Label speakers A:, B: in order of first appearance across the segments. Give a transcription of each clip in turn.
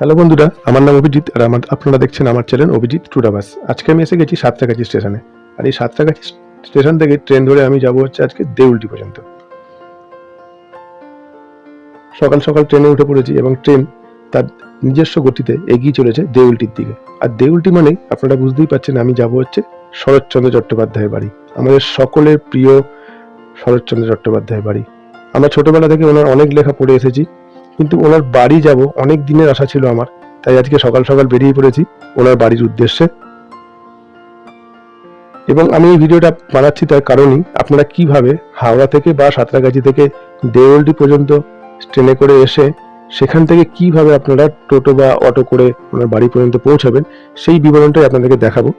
A: Hello বন্ধুরা, আমার নাম অভিজিৎ আর আমার আপনারা দেখছেন আমার চ্যানেল অভিজিৎ টুডাবাস আজকে আমি এসে গেছি সাতটাগাছি স্টেশনে। আর এই সাতটাগাছি স্টেশন থেকে ট্রেন ধরে আমি যাব হচ্ছে আজকে দেউলটি পর্যন্ত। সকাল সকাল ট্রেনে উঠে পড়েছি এবং ট্রেন তার নিজস্ব গতিতে এগিয়ে চলেছে দেউলটির দিকে। আর দেউলটি মানেই আপনারা বুঝতেই পারছেন আমি যাব হচ্ছে শরৎচন্দ্র চট্টোপাধ্যায়ের বাড়ি। আমাদের সকলের প্রিয় শরৎচন্দ্র চট্টোপাধ্যায়ের বাড়ি। আমরা ছোটবেলা থেকে ওনার অনেক লেখা পড়ে এসেছি। কিন্তু ওনার বাড়ি যাব, অনেক দিনের আশা ছিল আমার, তাই আজকে সকাল সকাল বেরিয়ে পড়েছি ওনার বাড়ির উদ্দেশ্যে। এবং আমি এই ভিডিওটা বানাচ্ছি তার কারণই আপনারা কীভাবে হাওড়া থেকে বা সাঁতরাগাছি থেকে দেওলটি পর্যন্ত ট্রেনে করে এসে সেখান থেকে কীভাবে আপনারা টোটো বা অটো করে ওনার বাড়ি পর্যন্ত পৌঁছাবেন, সেই বিবরণটাই আপনাদেরকে দেখাবো।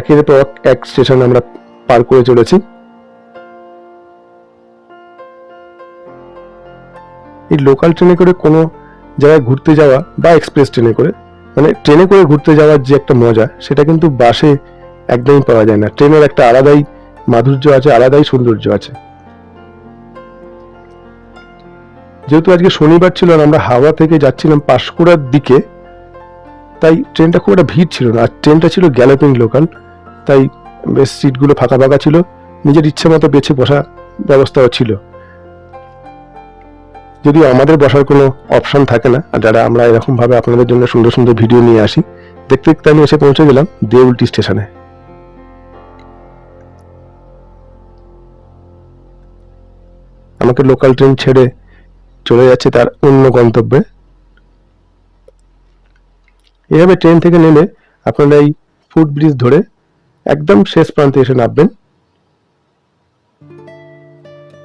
A: একের পর এক স্টেশন আমরা পার করে চলেছি। এই লোকাল ট্রেনে করে কোনো জায়গায় ঘুরতে যাওয়া বা এক্সপ্রেস ট্রেনে করে মানে ট্রেনে করে ঘুরতে যাওয়ার যে একটা মজা, সেটা কিন্তু বাসে একদমই পাওয়া যায় না। ট্রেনের একটা আলাদাই মাধুর্য আছে, আলাদাই সৌন্দর্য আছে। যেহেতু আজকে শনিবার ছিল আমরা হাওড়া থেকে যাচ্ছিলাম পাঁশকুড়ার দিকে, তাই ট্রেনটা খুব একটা ভিড় ছিল না। আর ট্রেনটা ছিল গ্যালোপিং লোকাল তাই বেশ সিটগুলো ফাঁকা ফাঁকা ছিল, নিজের ইচ্ছে মতো বেছে বসা ব্যবস্থাও ছিল। যদিও আমাদের বসার কোনো অপশন থাকে না, আর যারা আমরা এরকমভাবে আপনাদের জন্য সুন্দর সুন্দর ভিডিও নিয়ে আসি, দেখতে দেখতে আমি এসে পৌঁছে গেলাম দেউলটি স্টেশনে। আমাকে লোকাল ট্রেন ছেড়ে চলে যাচ্ছে তার অন্য গন্তব্যে। এভাবে ট্রেন থেকে নেমে আপনারা এই ফুট ব্রিজ ধরে একদম শেষ প্রান্তে এসে নামবেন।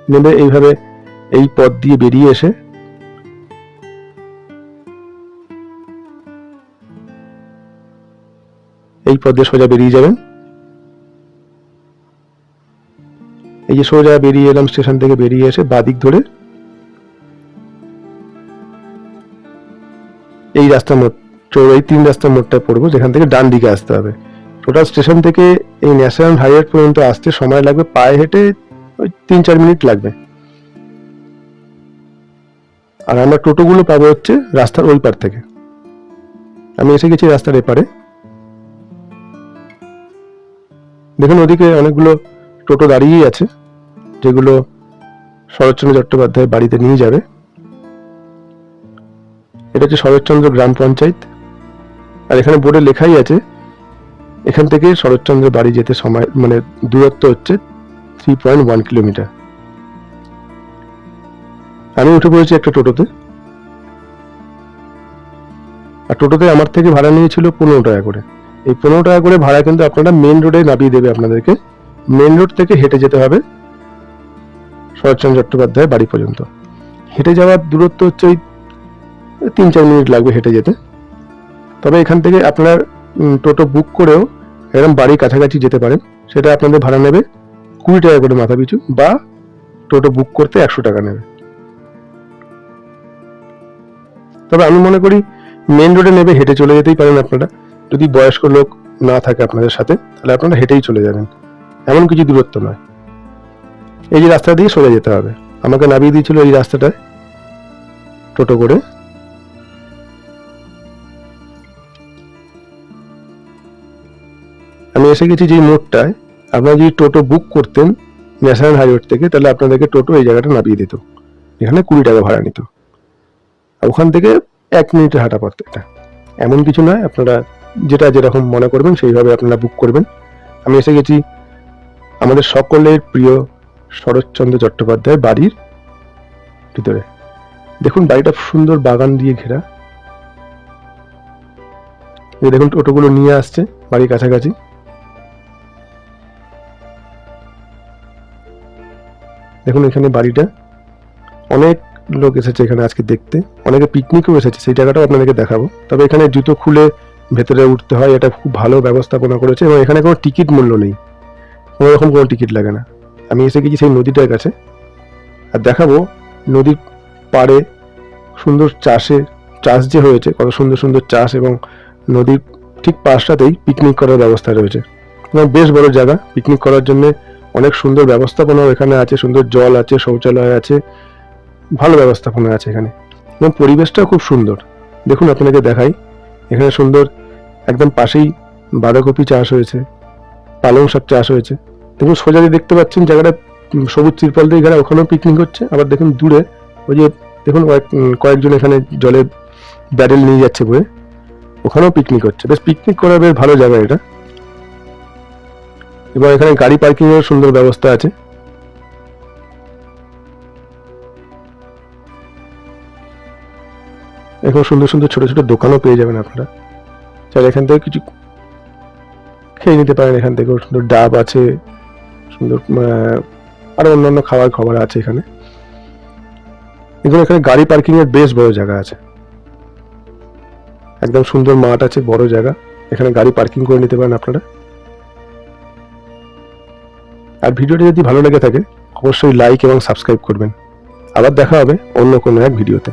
A: নেমে এইভাবে এই পথ দিয়ে বেরিয়ে এসে এই পথ দিয়ে সোজা বেরিয়ে যাবেন। এই যে সোজা বেরিয়ে এলাম, স্টেশন থেকে বেরিয়ে এসে বাদিক ধরে এই রাস্তা মোড় চৌ- এই তিন রাস্তার মোড়টা পড়ব, যেখান থেকে ডান দিকে আসতে হবে। টোটাল স্টেশন থেকে এই ন্যাশনাল হাইওয়ে পর্যন্ত আসতে সময় লাগবে, পায়ে হেঁটে ওই তিন চার মিনিট লাগবে। আর আমরা টোটোগুলো পাবো হচ্ছে রাস্তার ওই পার থেকে। আমি এসে গেছি রাস্তার এপারে। দেখুন, ওদিকে অনেকগুলো টোটো দাঁড়িয়েই আছে, যেগুলো শরৎচন্দ্র চট্টোপাধ্যায় বাড়িতে নিয়ে যাবে। এটা হচ্ছে শরৎচন্দ্র গ্রাম পঞ্চায়েত। আর এখানে বোর্ডে লেখাই আছে, এখান থেকে শরৎচন্দ্র বাড়ি যেতে সময় মানে দূরত্ব হচ্ছে থ্রি পয়েন্ট ওয়ান কিলোমিটার আমি উঠে পড়েছি একটা টোটোতে। আর টোটোতে আমার থেকে ভাড়া নিয়েছিল পনেরো টাকা করে। এই পনেরো টাকা করে ভাড়া কিন্তু আপনারা মেন রোডে নামিয়ে দেবে আপনাদেরকে। মেন রোড থেকে হেঁটে যেতে হবে শরৎচন্দ্র চট্টোপাধ্যায় বাড়ি পর্যন্ত। হেঁটে যাওয়ার দূরত্ব হচ্ছে ওই তিন চার মিনিট লাগবে হেঁটে যেতে। তবে এখান থেকে আপনার টোটো বুক করেও এরকম বাড়ির কাছাকাছি যেতে পারেন। সেটা আপনাদের ভাড়া নেবে কুড়ি টাকা করে মাথা পিছু বা টোটো বুক করতে একশো টাকা নেবে। তবে আমি মনে করি মেন রোডে নেবে, হেঁটে চলে যেতেই পারেন আপনারা। যদি বয়স্ক লোক না থাকে আপনাদের সাথে, তাহলে আপনারা হেঁটেই চলে যাবেন। এমন কিছু দূরত্ব নয়। এই যে রাস্তা দিয়ে সোজা যেতে হবে। আমাকে নামিয়ে দিয়েছিল এই রাস্তাটায়। টোটো করে। আমি এসে গেছি যেই মোড়টায়। আপনারা যদি টোটো বুক করতেন ন্যাশনাল হাইওয়ে থেকে, তাহলে আপনাদেরকে টোটো এই জায়গাটা নামিয়ে দিত। এখানে কুড়ি টাকা ভাড়া নিত। ওখান থেকে এক মিনিটে হাঁটা পথ এটা এমন কিছু নয়, আপনারা যেটা যেরকম মনে করবেন, সেইভাবে আপনারা বুক করবেন। আমি এসে গেছি আমাদের সকলের প্রিয় শরৎচন্দ্র চট্টোপাধ্যায় বাড়ির ভিতরে। দেখুন, বাড়িটা সুন্দর বাগান দিয়ে ঘেরা। দেখুন, টোটোগুলো নিয়ে আসছে বাড়ির কাছাকাছি। দেখুন, এখানে বাড়িটা অনেক লোক এসেছে এখানে আজকে দেখতে। অনেকে পিকনিকও এসেছে, সেই জায়গাটাও আপনাদেরকে দেখাবো। তবে এখানে জুতো খুলে ভেতরে উঠতে হয়, এটা খুব ভালো ব্যবস্থাপনা করেছে এবং এখানে কোনো টিকিট মূল্য নেই। কোনো রকম কোনো টিকিট লাগে না। আমি এসে গেছি সেই নদীটার কাছে। আর দেখাবো নদীর পাড়ে সুন্দর চাষে চাষ যে হয়েছে, কত সুন্দর সুন্দর চাষ এবং নদীর ঠিক পাশটাতেই পিকনিক করার ব্যবস্থা রয়েছে। এবং বেশ বড় জায়গা। পিকনিক করার জন্য অনেক সুন্দর ব্যবস্থাপনাও এখানে আছে, সুন্দর জল আছে, শৌচালয় আছে। ভালো ব্যবস্থাপনা আছে এখানে। এবং পরিবেশটাও খুব সুন্দর। দেখুন আপনাকে দেখাই। এখানে সুন্দর একদম পাশেই বাঁধাকপি চাষ হয়েছে, পালং শাক চাষ হয়েছে। দেখুন, সোজা দিয়ে দেখতে পাচ্ছেন জায়গাটা সবুজ তিরপল দিয়ে ঘেরা ওখানেও পিকনিক হচ্ছে। আবার দেখুন, দূরে ওই যে, দেখুন, কয়েক- কয়েকজন এখানে জলে ব্যারেল নিয়ে যাচ্ছে বয়ে। ওখানেও পিকনিক হচ্ছে। বেশ পিকনিক করার বেশ ভালো জায়গা এটা। এবং এখানে গাড়ি পার্কিং এর সুন্দর ব্যবস্থা আছে। এখন সুন্দর সুন্দর ছোটো ছোটো দোকানও পেয়ে যাবেন আপনারা। চাইলে এখান থেকে কিছু খেয়ে নিতে পারেন, এখান থেকে সুন্দর ডাব আছে, সুন্দর আরও আরও অন্যান্য খাবার খাবার আছে এখানে। দেখুন এখানে গাড়ি পার্কিংয়ের বেশ বড় জায়গা আছে। একদম সুন্দর মাঠ আছে, বড় জায়গা। এখানে গাড়ি পার্কিং করে নিতে পারেন আপনারা। আর ভিডিওটি যদি ভালো লেগে থাকে, অবশ্যই লাইক এবং সাবস্ক্রাইব করবেন। আবার দেখা হবে অন্য কোনো এক ভিডিওতে।